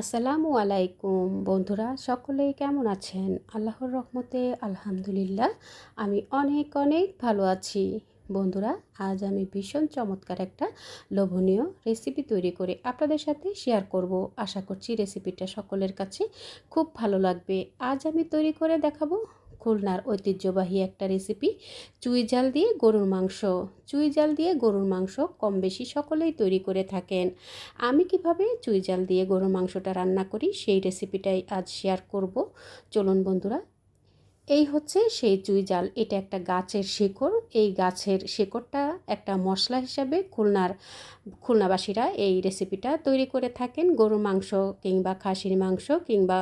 আসসালামু আলাইকুম বন্ধুরা, সকলে কেমন আছেন? আল্লাহর রহমতে আলহামদুলিল্লাহ, আমি অনেক অনেক ভালো আছি। বন্ধুরা, আজ আমি ভীষণ চমৎকার একটা লোভনীয় রেসিপি তৈরি করে আপনাদের সাথে শেয়ার করব। আশা করছি রেসিপিটা সকলের কাছে খুব ভালো লাগবে। আজ আমি তৈরি করে দেখাবো খুলনার ঐতিহ্যবাহী একটা রেসিপি চুই জাল দিয়ে গরুর মাংস। চুই জাল দিয়ে গরুর মাংস কম বেশি সকলেই তৈরি করে থাকেন। আমি কীভাবে চুই জাল দিয়ে গরুর মাংসটা রান্না করি সেই রেসিপিটাই আজ শেয়ার করব। চলুন বন্ধুরা, এই হচ্ছে সেই চুই জাল। এটা একটা গাছের শেকড়। এই গাছের শেকড়টা একটা মশলা হিসাবে খুলনার, খুলনাবাসীরা এই রেসিপিটা তৈরি করে থাকেন। গরুর মাংস কিংবা খাসির মাংস কিংবা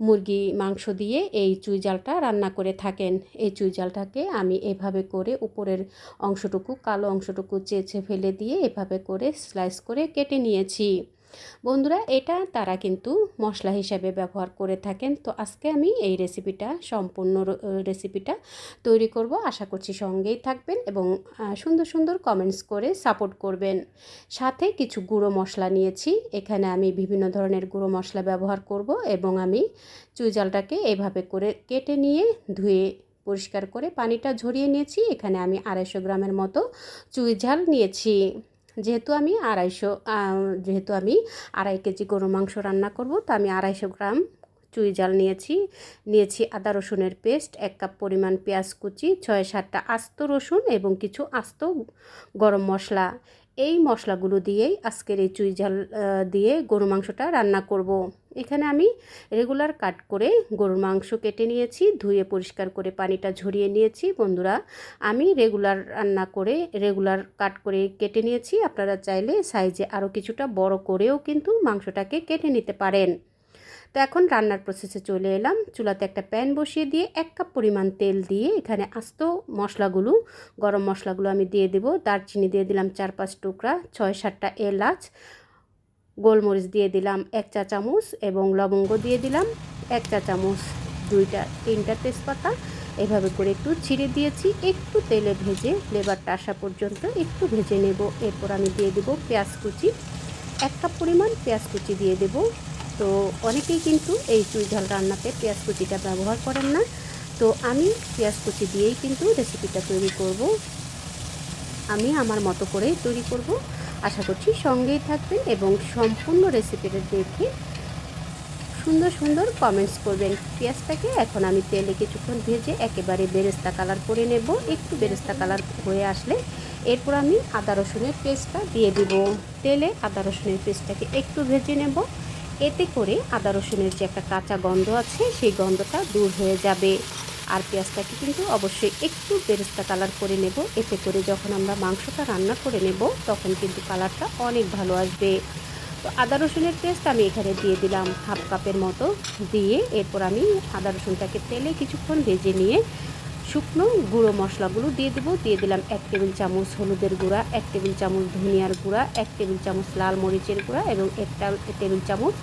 মুরগি, মাংস দিয়ে এই চুই জালটা রান্না করে থাকেন। এই চুই জালটাকে আমি এভাবে করে উপরের অংশটুকু, কালো অংশটুকু চেঁচে ফেলে দিয়ে এভাবে করে স্লাইস করে কেটে নিয়েছি। বন্ধুরা, এটা তারা কিন্তু মশলা হিসাবে ব্যবহার করে থাকেন। তো আজকে আমি এই রেসিপিটা সম্পূর্ণ রেসিপিটা তৈরি করব। আশা করছি সঙ্গেই থাকবেন এবং সুন্দর সুন্দর কমেন্টস করে সাপোর্ট করবেন। সাথে কিছু গুঁড়ো মশলা নিয়েছি। এখানে আমি বিভিন্ন ধরনের গুঁড়ো মশলা ব্যবহার করব এবং আমি চুইজালটাকে এভাবে করে কেটে নিয়ে ধুয়ে পরিষ্কার করে পানিটা ঝরিয়ে নিয়েছি। এখানে আমি আড়াইশো গ্রামের মতো চুই ঝাল নিয়েছি। যেহেতু আমি আড়াইশো যেহেতু আমি আড়াই কেজি গরু মাংস রান্না করব, তো আমি আড়াইশো গ্রাম চুই জাল নিয়েছি নিয়েছি আদা রসুনের পেস্ট, এক কাপ পরিমাণ পেঁয়াজ কুচি, ছয় সাতটা আস্ত রসুন এবং কিছু আস্ত গরম মশলা এই মশলাগুলো দিয়েই আজকের এই চুই জাল দিয়ে গরু মাংসটা রান্না করব। এখানে আমি রেগুলার কাট করে গরুর মাংস কেটে নিয়েছি, ধুয়ে পরিষ্কার করে পানিটা ঝরিয়ে নিয়েছি। বন্ধুরা, আমি রেগুলার রান্না করে রেগুলার কাট করে কেটে নিয়েছি। আপনারা চাইলে সাইজে আরও কিছুটা বড় করেও কিন্তু মাংসটাকে কেটে নিতে পারেন। তো এখন রান্নার প্রসেসে চলে এলাম। চুলাতে একটা প্যান বসিয়ে দিয়ে এক কাপ পরিমাণ তেল দিয়ে এখানে আস্ত মশলাগুলো, গরম মশলাগুলো আমি দিয়ে দেবো। দারচিনি দিয়ে দিলাম চার পাঁচ টুকরা ছয় সাতটা এলাচ গোলমরিচ দিয়ে দিলাম এক চা চামচ এবং লবঙ্গ দিয়ে দিলাম এক চা চামচ, দুইটা, তিনটা তেজপাতা। এভাবে করে একটু ছিঁড়ে দিয়েছি। একটু তেলে ভেজে লেবারটা আসা পর্যন্ত একটু ভেজে নেব। এরপর আমি দিয়ে দেবো পেঁয়াজ কুচি। এক কাপ পরিমাণ পেঁয়াজ কুচি দিয়ে দেবো। তো অনেকেই কিন্তু এই চুই ঝাল রান্নাতে পেঁয়াজ কুচিটা ব্যবহার করেন না। তো আমি পেঁয়াজ কুচি দিয়েই কিন্তু রেসিপিটা তৈরি করব। আমি আমার মতো করেই তৈরি করব। আশা করছি সঙ্গেই থাকবেন এবং সম্পূর্ণ রেসিপিটা দেখে সুন্দর সুন্দর কমেন্টস করবেন। পেঁয়াজটাকে এখন আমি তেলে কিছুক্ষণ ভেজে একেবারে বেরেস্তা কালার করে নেব। একটু বেরেস্তা কালার হয়ে আসলে এরপর আমি আদা রসুনের পেস্টটা দিয়ে দিব। তেলে আদা রসুনের পেস্টটাকে একটু ভেজে নেব। এতে করে আদা রসুনের যে একটা কাঁচা গন্ধ আছে, সেই গন্ধটা দূর হয়ে যাবে। আর পেঁয়াজটাকে কিন্তু অবশ্যই একটু বেরেস্তা কালার করে নেব। এতে করে যখন আমরা মাংসটা রান্না করে নেব, তখন কিন্তু কালারটা অনেক ভালো আসবে। তো আদা রসুনের পেস্ট আমি এখানে দিয়ে দিলাম হাফ কাপের মতো। দিয়ে এরপর আমি আদা রসুনটাকে তেলে কিছুক্ষণ ভেজে নিয়ে শুকনো গুঁড়ো মশলাগুলো দিয়ে দেবো। দিয়ে দিলাম এক টেবিল চামচ হলুদের গুঁড়া, এক টেবিল চামচ ধনিয়ার গুঁড়া, এক টেবিল চামচ লাল মরিচের গুঁড়া এবং একটা টেবিল চামচ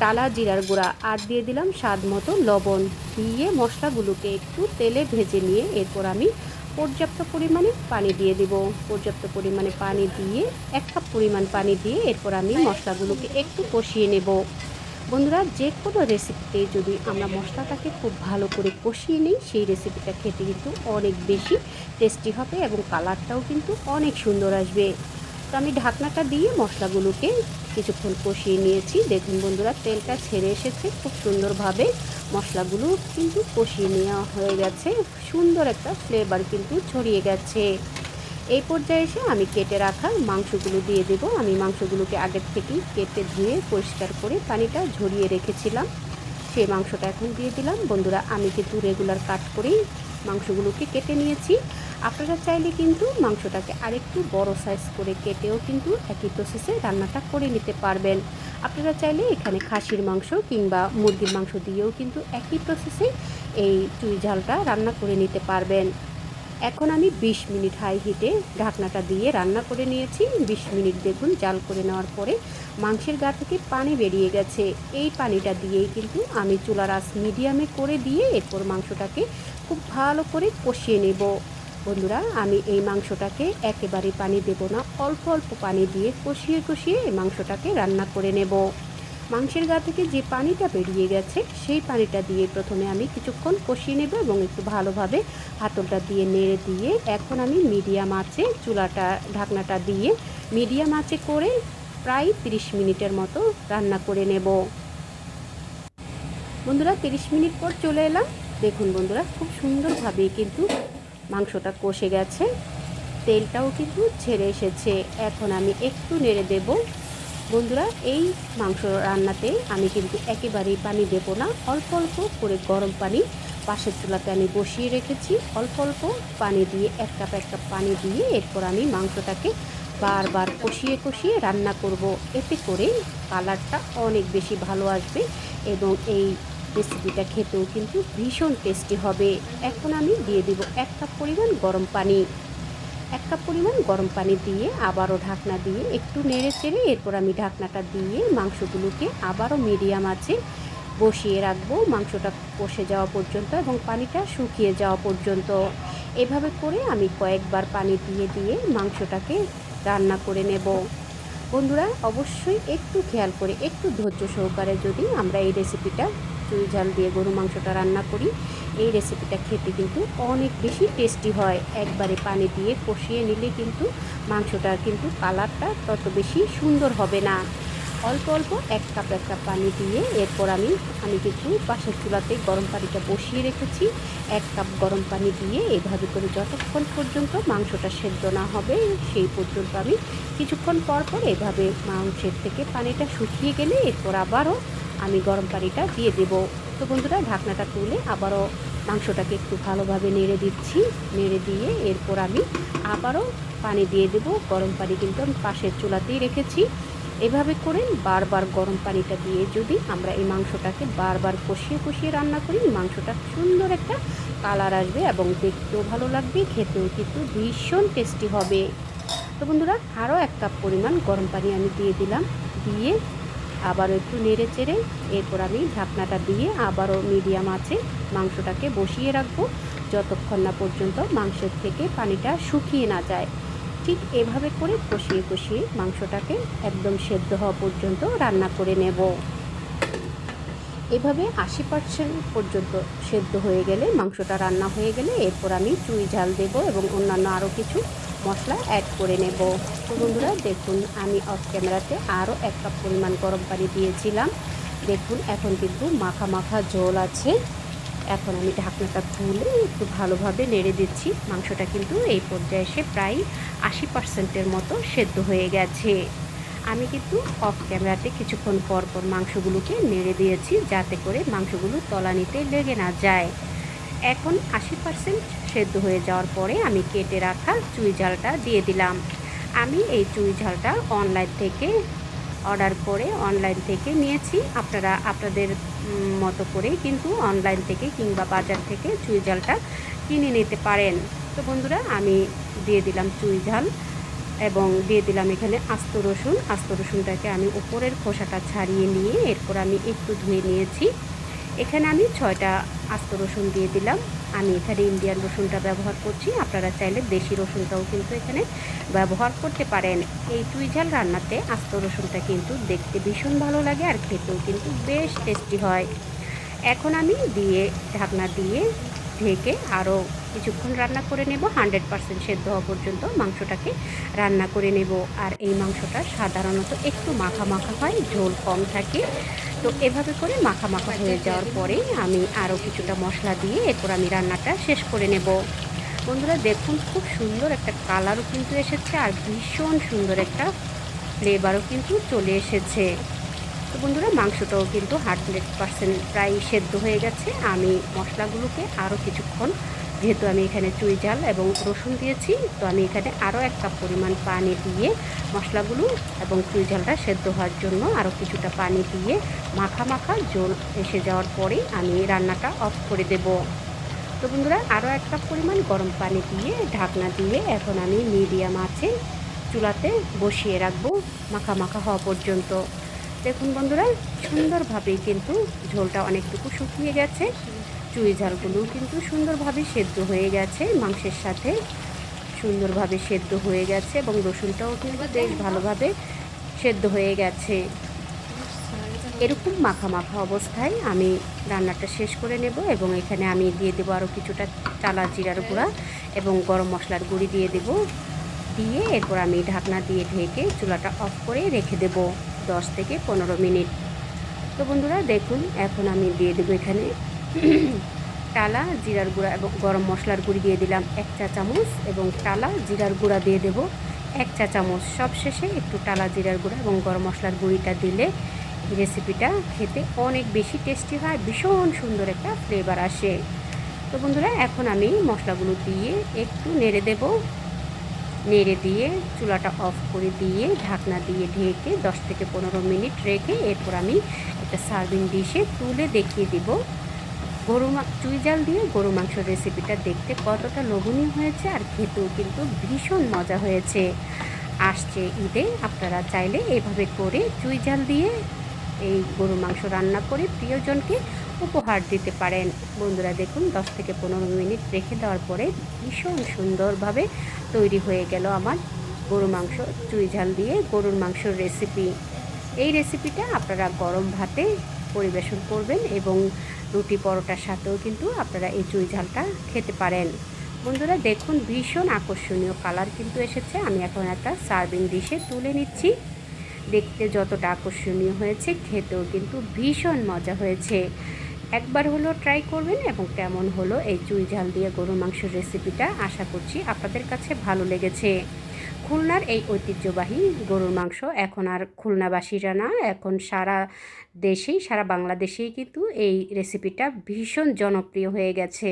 টালা জিরার গুঁড়া আর দিয়ে দিলাম স্বাদ মতো লবণ। দিয়ে মশলাগুলোকে একটু তেলে ভেজে নিয়ে এরপর আমি পর্যাপ্ত পরিমাণে পানি দিয়ে দেব। পর্যাপ্ত পরিমাণে পানি দিয়ে, এক কাপ পরিমাণ পানি দিয়ে এরপর আমি মশলাগুলোকে একটু কষিয়ে নেব। বন্ধুরা, যে কোনো রেসিপিতে যদি আমরা মশলাটাকে খুব ভালো করে কষিয়ে নিই, সেই রেসিপিটা খেতে কিন্তু অনেক বেশি টেস্টি হবে এবং কালারটাও কিন্তু অনেক সুন্দর আসবে। তো আমি ঢাকনাটা দিয়ে মশলাগুলোকে কিছুক্ষণ কষিয়ে নিয়েছি। দেখুন বন্ধুরা, তেলটা ছেড়ে এসেছে, খুব সুন্দরভাবে মশলাগুলো কিন্তু কষিয়ে নেওয়া হয়ে গেছে। সুন্দর একটা ফ্লেভার কিন্তু ছড়িয়ে গেছে। এই পর্যায়ে এসে আমি কেটে রাখা মাংসগুলো দিয়ে দেব। আমি মাংসগুলোকে আগের থেকেই কেটে ধুয়ে পরিষ্কার করে পানিটা ঝরিয়ে রেখেছিলাম। সেই মাংসটা এখন দিয়ে দিলাম। বন্ধুরা, আমি কিন্তু রেগুলার কাট করেই মাংসগুলোকে কেটে নিয়েছি। আপনারা চাইলে কিন্তু মাংসটাকে আরেকটু বড় সাইজ করে কেটেও কিন্তু একই প্রসেসে রান্নাটা করে নিতে পারবেন। আপনারা চাইলে এখানে খাসির মাংস কিংবা মুরগির মাংস দিয়েও কিন্তু একই প্রসেসে এই চুই ঝালটা রান্না করে নিতে পারবেন। এখন আমি ২০ মিনিট হাই হিটে ঢাকনাটা দিয়ে রান্না করে নিয়েছি। ২০ মিনিট দেখুন জাল করে নেওয়ার পরে মাংসের গা থেকে পানি বেরিয়ে গেছে। এই পানিটা দিয়েই কিন্তু আমি চুলার আস মিডিয়ামে করে দিয়ে এরপর মাংসটাকে খুব ভালো করে কষিয়ে নেব। বন্ধুরা, আমি এই মাংসটাকে একেবারে পানি দেব না। অল্প অল্প পানি দিয়ে কষিয়ে কষিয়ে এই মাংসটাকে রান্না করে নেব। মাংসের গা থেকে যে পানিটা বেরিয়ে গেছে, সেই পানিটা দিয়ে প্রথমে আমি কিছুক্ষণ কষিয়ে নেব এবং একটু ভালোভাবে হাতলটা দিয়ে নেড়ে দিয়ে এখন আমি মিডিয়াম আঁচে চুলাটা, ঢাকনাটা দিয়ে মিডিয়াম আঁচে করে প্রায় 30 মিনিটের মতো রান্না করে নেব। বন্ধুরা 30 মিনিট পর চলে এলাম। দেখুন বন্ধুরা, খুব সুন্দরভাবেই কিন্তু মাংসটা কষে গেছে। তেলটাও কিন্তু ছেড়ে এসেছে। এখন আমি একটু নেড়ে দেব। বন্ধুরা, এই মাংস রান্নাতে আমি কিন্তু একেবারেই পানি দেব না। অল্প অল্প করে গরম পানি পাশের চুলাতে আমি বসিয়ে রেখেছি। অল্প অল্প পানি দিয়ে, এক কাপ এক কাপ পানি দিয়ে এরপর আমি মাংসটাকে বারবার কষিয়ে কষিয়ে রান্না করব। এতে করে কালারটা অনেক বেশি ভালো আসবে এবং এই রেসিপিটা খেতেও কিন্তু ভীষণ টেস্টি হবে। এখন আমি দিয়ে দিব এক কাপ পরিমাণ গরম পানি। এক কাপ পরিমাণ গরম পানি দিয়ে আবারও ঢাকনা দিয়ে একটু নেড়ে চেড়ে এরপর আমি ঢাকনাটা দিয়ে মাংসগুলোকে আবারও মিডিয়াম আছে বসিয়ে রাখব। মাংসটা কষে যাওয়া পর্যন্ত এবং পানিটা শুকিয়ে যাওয়া পর্যন্ত। এভাবে করে আমি কয়েকবার পানি দিয়ে দিয়ে মাংসটাকে রান্না করে নেব। বন্ধুরা, অবশ্যই একটু খেয়াল করে, একটু ধৈর্য সহকারে যদি আমরা এই রেসিপিটা চুই ঝাল দিয়ে গরু মাংসটা রান্না করি। এই রেসিপিটা খেতে কিন্তু অনেক বেশি টেস্টি হয়। একবারে পানি দিয়ে কষিয়ে নিলে কিন্তু মাংসটা কিন্তু কালারটা তত বেশি সুন্দর হবে না। অল্প অল্প এক কাপ এক কাপ পানি দিয়ে এরপর আমি আমি কিন্তু পাশের চুলাতে গরম পানিটা বসিয়ে রেখেছি। এক কাপ গরম পানি দিয়ে এভাবে করে যতক্ষণ পর্যন্ত মাংসটা সেদ্ধ না হবে, সেই পর্যন্ত আমি কিছুক্ষণ পর পর এভাবে মাংসের থেকে পানিটা শুকিয়ে গেলে এরপর আবারও আমি গরম পানিটা দিয়ে দেব। তো বন্ধুরা, ঢাকনাটা তুলে আবারও মাংসটাকে একটু ভালোভাবে নেড়ে দিচ্ছি। নেড়ে দিয়ে এরপর আমি আবারও পানি দিয়ে দেব। গরম পানি কিন্তু আমি পাশের চুলাতেই রেখেছি। এভাবে করে বারবার গরম পানিটা দিয়ে যদি আমরা এই মাংসটাকে বারবার কষিয়ে কষিয়ে রান্না করি, মাংসটা সুন্দর একটা কালার আসবে এবং দেখতেও ভালো লাগবে, খেতেও কিন্তু ভীষণ টেস্টি হবে। তো বন্ধুরা, আরও এক কাপ পরিমাণ গরম পানি আমি দিয়ে দিলাম। দিয়ে আবারও একটু নেড়ে চেড়ে এরপর আমি ঢাকনাটা দিয়ে আবারও মিডিয়াম আছে মাংসটাকে বসিয়ে রাখব যতক্ষণ না পর্যন্ত মাংসের থেকে পানিটা শুকিয়ে না যায়। ঠিক এভাবে করে কষিয়ে কষিয়ে মাংসটাকে একদম সেদ্ধ হওয়া পর্যন্ত রান্না করে নেব। এভাবে আশি পার্সেন্ট পর্যন্ত সেদ্ধ হয়ে গেলে মাংসটা রান্না হয়ে গেলে এরপর আমি চুই ঝাল দেব এবং অন্যান্য আরও কিছু মশলা অ্যাড করে নেব। তো বন্ধুরা, দেখুন, আমি অফ ক্যামেরাতে আরও এক কাপ পরিমাণ গরম পানি দিয়েছিলাম। দেখুন, এখন কিন্তু মাখা মাখা জল আছে। এখন আমি ঢাকনাটা তুলে একটু ভালোভাবে নেড়ে দিচ্ছি। মাংসটা কিন্তু এই পর্যায়ে এসে প্রায় আশি পার্সেন্টের মতো সেদ্ধ হয়ে গেছে। আমি কিন্তু অফ ক্যামেরাতে কিছুক্ষণ পর পর মাংসগুলোকে নেড়ে দিয়েছি, যাতে করে মাংসগুলো তলানিতে লেগে না যায়। এখন আশি পার্সেন্ট সেদ্ধ হয়ে যাওয়ার পরে আমি কেটে রাখা চুই ঝালটা দিয়ে দিলাম। আমি এই চুই ঝালটা অনলাইন থেকে অর্ডার করে অনলাইন থেকে নিয়েছি। আপনারা, আপনাদের মতো করেই কিন্তু অনলাইন থেকে কিংবা বাজার থেকে চুই ঝালটা কিনে নিতে পারেন। তো বন্ধুরা, আমি দিয়ে দিলাম চুই ঝাল এবং দিয়ে দিলাম এখানে আস্ত রসুন। আস্ত রসুনটাকে আমি উপরের খোসাটা ছাড়িয়ে নিয়ে এরপর আমি একটু ধুয়ে নিয়েছি। এখানে আমি ছয়টা আস্ত রসুন দিয়ে দিলাম। আমি এখানে ইন্ডিয়ান রসুনটা ব্যবহার করছি। আপনারা চাইলে দেশি রসুনটাও কিন্তু এখানে ব্যবহার করতে পারেন। এই টুইঝাল রান্নাতে আস্ত রসুনটা কিন্তু দেখতে ভীষণ ভালো লাগে আর খেতেও কিন্তু বেশ টেস্টি হয়। এখন আমি দিয়ে, ঢাকনা দিয়ে ঢেকে আরও কিছুক্ষণ রান্না করে নেব। হান্ড্রেড পারসেন্ট সেদ্ধ হওয়া পর্যন্ত মাংসটাকে রান্না করে নেব। আর এই মাংসটা সাধারণত একটু মাখা মাখা হয়, ঝোল কম থাকে। তো এভাবে করে মাখা মাখা হয়ে যাওয়ার পরে আমি আরও কিছুটা মশলা দিয়ে এরপর আমি রান্নাটা শেষ করে নেব। বন্ধুরা, দেখুন, খুব সুন্দর একটা কালারও কিন্তু এসেছে আর ভীষণ সুন্দর একটা ফ্লেভারও কিন্তু চলে এসেছে। তো বন্ধুরা, মাংসটাও কিন্তু হান্ড্রেড পারসেন্ট প্রায় সেদ্ধ হয়ে গেছে। আমি মশলাগুলোকে আরও কিছুক্ষণ যেহেতু আমি এখানে চুই জাল এবং রসুন দিয়েছি, তো আমি এখানে আরও এক কাপ পরিমাণ পানি দিয়ে মশলাগুলো এবং চুই ঝালটা সেদ্ধ হওয়ার জন্য আরও কিছুটা পানি দিয়ে মাখা মাখা জল এসে যাওয়ার পরে আমি রান্নাটা অফ করে দেব। তো বন্ধুরা, আরও এক কাপ পরিমাণ গরম পানি দিয়ে ঢাকনা দিয়ে এখন আমি মিডিয়াম আছে চুলাতে বসিয়ে রাখব মাখা মাখা হওয়া পর্যন্ত। দেখুন বন্ধুরা, সুন্দরভাবেই কিন্তু ঝোলটা অনেকটুকু শুকিয়ে গেছে। চুই ঝালগুলো কিন্তু সুন্দরভাবে সেদ্ধ হয়ে গেছে, মাংসের সাথে সুন্দরভাবে সেদ্ধ হয়ে গেছে এবং রসুনটাও কিন্তু বেশ ভালোভাবে সেদ্ধ হয়ে গেছে। এরকম মাখা মাখা অবস্থায় আমি রান্নাটা শেষ করে নেব এবং এখানে আমি দিয়ে দেবো আরও কিছুটা চালা জিরার গুঁড়া এবং গরম মশলার গুঁড়ি দিয়ে দেব। দিয়ে এরপর আমি ঢাকনা দিয়ে ঢেকে চুলাটা অফ করে রেখে দেব দশ থেকে পনেরো মিনিট। তো বন্ধুরা দেখুন, এখন আমি দিয়ে দেবো এখানে টালা জিরার গুঁড়া এবং গরম মশলার গুঁড়ি দিয়ে দিলাম এক চা চামচ এবং টালা জিরার গুঁড়া দিয়ে দেব এক চা চামচ। সব শেষে একটু টালা জিরার গুঁড়া এবং গরম মশলার গুঁড়িটা দিলে রেসিপিটা খেতে অনেক বেশি টেস্টি হয়, ভীষণ সুন্দর একটা ফ্লেভার আসে। তো বন্ধুরা, এখন আমি মশলাগুলো দিয়ে একটু নেড়ে দেব। নেড়ে দিয়ে চুলাটা অফ করে দিয়ে ঢাকনা দিয়ে ঢেকে দশ থেকে পনেরো মিনিট রেখে এরপর আমি একটা সার্ভিং ডিশে তুলে দেখিয়ে দিব। গরু চুই জাল দিয়ে গরু মাংসের রেসিপিটা দেখতে কতটা লোভনীয় হয়েছে আর খেতেও কিন্তু ভীষণ মজা হয়েছে। আসছে ঈদে, আপনারা চাইলে এভাবে করে চুই জাল দিয়ে এই গরু মাংস রান্না করে প্রিয়জনকে উপহার দিতে পারেন। বন্ধুরা, দেখুন, দশ থেকে পনেরো মিনিট রেখে দেওয়ার পরে ভীষণ সুন্দরভাবে তৈরি হয়ে গেল আমার গরু মাংস, চুই ঝাল দিয়ে গরুর মাংসর রেসিপি এই রেসিপিটা আপনারা গরম ভাতে পরিবেশন করবেন এবং রুটি পরোটার সাথেও কিন্তু আপনারা এই চুই ঝালটা খেতে পারেন। বন্ধুরা, দেখুন, ভীষণ আকর্ষণীয় কালার কিন্তু এসেছে। আমি এখন একটা সার্ভিং ডিশে তুলে নিচ্ছি। দেখতে যতটা আকর্ষণীয় হয়েছে, খেতেও কিন্তু ভীষণ মজা হয়েছে। একবার হলো ট্রাই করবেন এবং কেমন হলো এই চুই ঝাল দিয়ে গরু মাংসের রেসিপিটা। আশা করছি আপনাদের কাছে ভালো লেগেছে। খুলনার এই ঐতিহ্যবাহী গরুর মাংস এখন আর খুলনাবাসীরা না, এখন সারা দেশেই, সারা বাংলাদেশেই কিন্তু এই রেসিপিটা ভীষণ জনপ্রিয় হয়ে গেছে।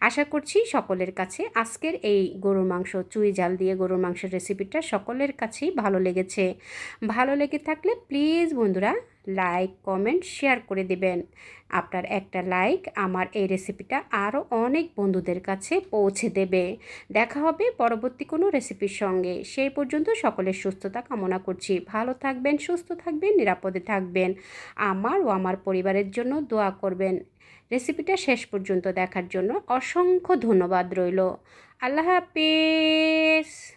আশা করছি সকলের কাছে আজকের এই গরুর মাংস, চুই জাল দিয়ে গরুর মাংসের রেসিপিটা সকলের কাছেই ভালো লেগেছে। ভালো লেগে থাকলে প্লিজ বন্ধুরা লাইক, কমেন্ট, শেয়ার করে দেবেন। আপনার একটা লাইক আমার এই রেসিপিটা আরও অনেক বন্ধুদের কাছে পৌঁছে দেবে। দেখা হবে পরবর্তী কোনো রেসিপির সঙ্গে। সেই পর্যন্ত সকলের সুস্থতা কামনা করছি। ভালো থাকবেন, সুস্থ থাকবেন, নিরাপদে থাকবেন। আমার ও আমার পরিবারের জন্য দোয়া করবেন। রেসিপিটা শেষ পর্যন্ত দেখার জন্য অসংখ্য ধন্যবাদ রইল। আল্লাহ হাফিজ।